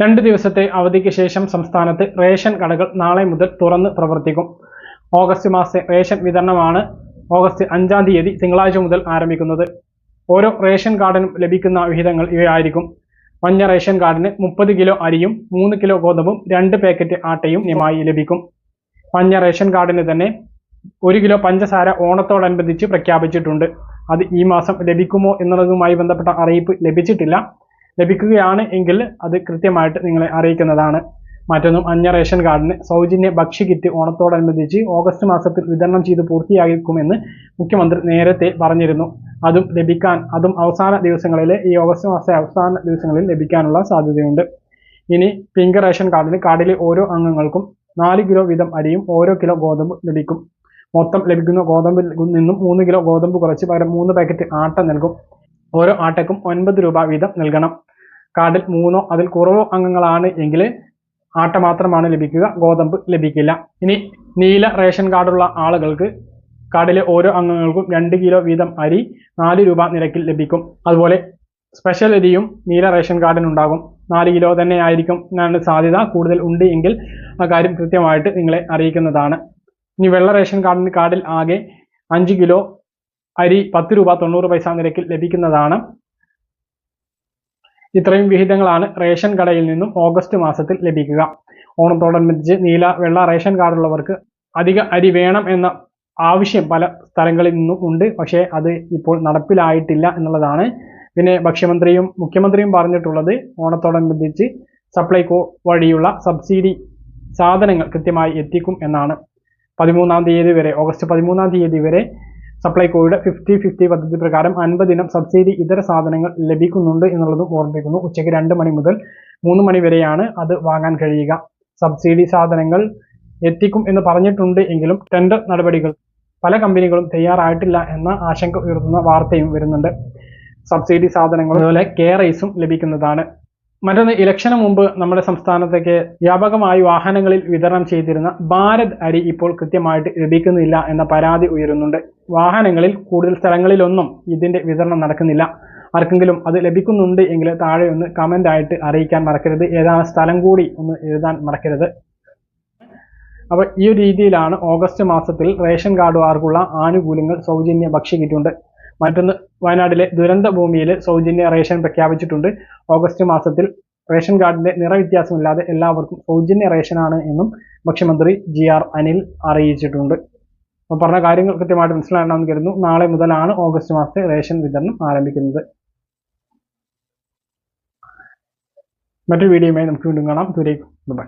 രണ്ട് ദിവസത്തെ അവധിക്ക് ശേഷം സംസ്ഥാനത്ത് റേഷൻ കടകൾ നാളെ മുതൽ തുറന്ന് പ്രവർത്തിക്കും. ഓഗസ്റ്റ് മാസത്തെ റേഷൻ വിതരണമാണ് ഓഗസ്റ്റ് അഞ്ചാം തീയതി തിങ്കളാഴ്ച മുതൽ ആരംഭിക്കുന്നത്. ഓരോ റേഷൻ കാർഡിനും ലഭിക്കുന്ന വിഹിതങ്ങൾ ഇവയായിരിക്കും. മഞ്ഞ റേഷൻ കാർഡിന് മുപ്പത് കിലോ അരിയും മൂന്ന് കിലോ ഗോതമ്പും രണ്ട് പാക്കറ്റ് ആട്ടയും നിയമായി ലഭിക്കും. മഞ്ഞ റേഷൻ കാർഡിന് തന്നെ ഒരു കിലോ പഞ്ചസാര ഓണത്തോടനുബന്ധിച്ച് പ്രഖ്യാപിച്ചിട്ടുണ്ട്. അത് ഈ മാസം ലഭിക്കുമോ എന്നുള്ളതുമായി ബന്ധപ്പെട്ട അറിയിപ്പ് ലഭിച്ചിട്ടില്ല. ലഭിക്കുകയാണ് എങ്കിൽ അത് കൃത്യമായിട്ട് നിങ്ങളെ അറിയിക്കുന്നതാണ്. മറ്റൊന്നും അഞ്ഞ റേഷൻ കാർഡിന് സൗജന്യ ഭക്ഷ്യ കിറ്റ് ഓണത്തോടനുബന്ധിച്ച് ഓഗസ്റ്റ് മാസത്തിൽ വിതരണം ചെയ്ത് പൂർത്തിയാക്കുമെന്ന് മുഖ്യമന്ത്രി നേരത്തെ പറഞ്ഞിരുന്നു. അതും ലഭിക്കാൻ അതും അവസാന ദിവസങ്ങളിൽ ഈ ഓഗസ്റ്റ് മാസത്തെ അവസാന ദിവസങ്ങളിൽ ലഭിക്കാനുള്ള സാധ്യതയുണ്ട്. ഇനി പിങ്ക് റേഷൻ കാർഡിന് കാർഡിലെ ഓരോ അംഗങ്ങൾക്കും നാല് കിലോ വീതം അരിയും ഓരോ കിലോ ഗോതമ്പ് ലഭിക്കും. മൊത്തം ലഭിക്കുന്ന ഗോതമ്പിൽ നിന്നും മൂന്ന് കിലോ ഗോതമ്പ് കുറച്ച് പകരം മൂന്ന് പാക്കറ്റ് ആട്ട നൽകും. ഓരോ ആട്ടയ്ക്കും ഒൻപത് രൂപ വീതം നൽകണം. കാർഡിൽ മൂന്നോ അതിൽ കുറവോ അംഗങ്ങളാണ് എങ്കിൽ ആട്ട മാത്രമാണ് ലഭിക്കുക ഗോതമ്പ് ലഭിക്കില്ല. ഇനി നീല റേഷൻ കാർഡുള്ള ആളുകൾക്ക് കാർഡിലെ ഓരോ അംഗങ്ങൾക്കും രണ്ട് കിലോ വീതം അരി നാല് രൂപ നിരക്കിൽ ലഭിക്കും. അതുപോലെ സ്പെഷ്യൽ അരിയും നീല റേഷൻ കാർഡിനുണ്ടാകും. നാല് കിലോ തന്നെ ആയിരിക്കും സാധ്യത. കൂടുതൽ ഉണ്ട് എങ്കിൽ ആ കാര്യം കൃത്യമായിട്ട് നിങ്ങളെ അറിയിക്കുന്നതാണ്. ഇനി വെള്ള റേഷൻ കാർഡിന് കാർഡിൽ ആകെ അഞ്ച് കിലോ അരി പത്ത് രൂപ തൊണ്ണൂറ് പൈസ നിരക്കിൽ ലഭിക്കുന്നതാണ്. ഇത്രയും വിഹിതങ്ങളാണ് റേഷൻ കടയിൽ നിന്നും ഓഗസ്റ്റ് മാസത്തിൽ ലഭിക്കുക. ഓണത്തോടനുബന്ധിച്ച് നീല വെള്ള റേഷൻ കാർഡുള്ളവർക്ക് അധിക അരി വേണം എന്ന ആവശ്യം പല സ്ഥലങ്ങളിൽ നിന്നും ഉണ്ട്. പക്ഷേ അത് ഇപ്പോൾ നടപ്പിലായിട്ടില്ല എന്നുള്ളതാണ് പിന്നെ ഭക്ഷ്യമന്ത്രിയും മുഖ്യമന്ത്രിയും പറഞ്ഞിട്ടുള്ളത് ഓണത്തോടനുബന്ധിച്ച് സപ്ലൈകോ വഴിയുള്ള സബ്സിഡി സാധനങ്ങൾ കൃത്യമായി എത്തിക്കും എന്നാണ്. പതിമൂന്നാം തീയതി വരെ ഓഗസ്റ്റ് പതിമൂന്നാം തീയതി വരെ സപ്ലൈകോയുടെ ഫിഫ്റ്റി ഫിഫ്റ്റി പദ്ധതി പ്രകാരം അൻപതിനം സബ്സിഡി ഇതര സാധനങ്ങൾ ലഭിക്കുന്നുണ്ട് എന്നുള്ളതും ഓർമ്മിപ്പിക്കുന്നു. ഉച്ചയ്ക്ക് രണ്ട് മണി മുതൽ മൂന്ന് മണി വരെയാണ് അത് വാങ്ങാൻ കഴിയുക. സബ്സിഡി സാധനങ്ങൾ എത്തിക്കും എന്ന് പറഞ്ഞിട്ടുണ്ട് എങ്കിലും ടെൻഡർ നടപടികൾ പല കമ്പനികളും തയ്യാറായിട്ടില്ല എന്ന ആശങ്ക ഉയർത്തുന്ന വാർത്തയും വരുന്നുണ്ട്. സബ്സിഡി സാധനങ്ങൾ അതുപോലെ കെ റൈസും ലഭിക്കുന്നതാണ്. മറ്റൊന്ന് ഇലക്ഷന് മുമ്പ് നമ്മുടെ സംസ്ഥാനത്തേക്ക് വ്യാപകമായി വാഹനങ്ങളിൽ വിതരണം ചെയ്തിരുന്ന ഭാരത് അരി ഇപ്പോൾ കൃത്യമായിട്ട് ലഭിക്കുന്നില്ല എന്ന പരാതി ഉയരുന്നുണ്ട്. വാഹനങ്ങളിൽ കൂടുതൽ സ്ഥലങ്ങളിലൊന്നും ഇതിന്റെ വിതരണം നടക്കുന്നില്ല. ആർക്കെങ്കിലും അത് ലഭിക്കുന്നുണ്ട് എങ്കിൽ താഴെ ഒന്ന് കമന്റ് ആയിട്ട് അറിയിക്കാൻ മറക്കരുത്. ഏതാണ് സ്ഥലം കൂടി ഒന്ന് എഴുതാൻ മറക്കരുത്. അപ്പോൾ ഈ ഒരു രീതിയിലാണ് ഓഗസ്റ്റ് മാസത്തിൽ റേഷൻ കാർഡുകാർക്കുള്ള ആനുകൂല്യങ്ങൾ സൗജന്യ ഭക്ഷ്യക്കിറ്റുണ്ട് മറ്റൊന്ന് വയനാട്ടിലെ ദുരന്ത ഭൂമിയിൽ സൗജന്യ റേഷൻ പ്രഖ്യാപിച്ചിട്ടുണ്ട്. ഓഗസ്റ്റ് മാസത്തിൽ റേഷൻ കാർഡിന്റെ നിറവ്യത്യാസമില്ലാതെ എല്ലാവർക്കും സൗജന്യ റേഷനാണ് എന്നും മുഖ്യമന്ത്രി ജി ആർ അനിൽ അറിയിച്ചിട്ടുണ്ട്. അപ്പോൾ പറഞ്ഞ കാര്യങ്ങൾ കൃത്യമായിട്ട് മനസ്സിലാകണമെന്ന് കരുതുന്നു. നാളെ മുതലാണ് ഓഗസ്റ്റ് മാസത്തെ റേഷൻ വിതരണം ആരംഭിക്കുന്നത്. മറ്റൊരു വീഡിയോയുമായി നമുക്ക് വീണ്ടും കാണാം. ദൂരേക്ക് ബൈ.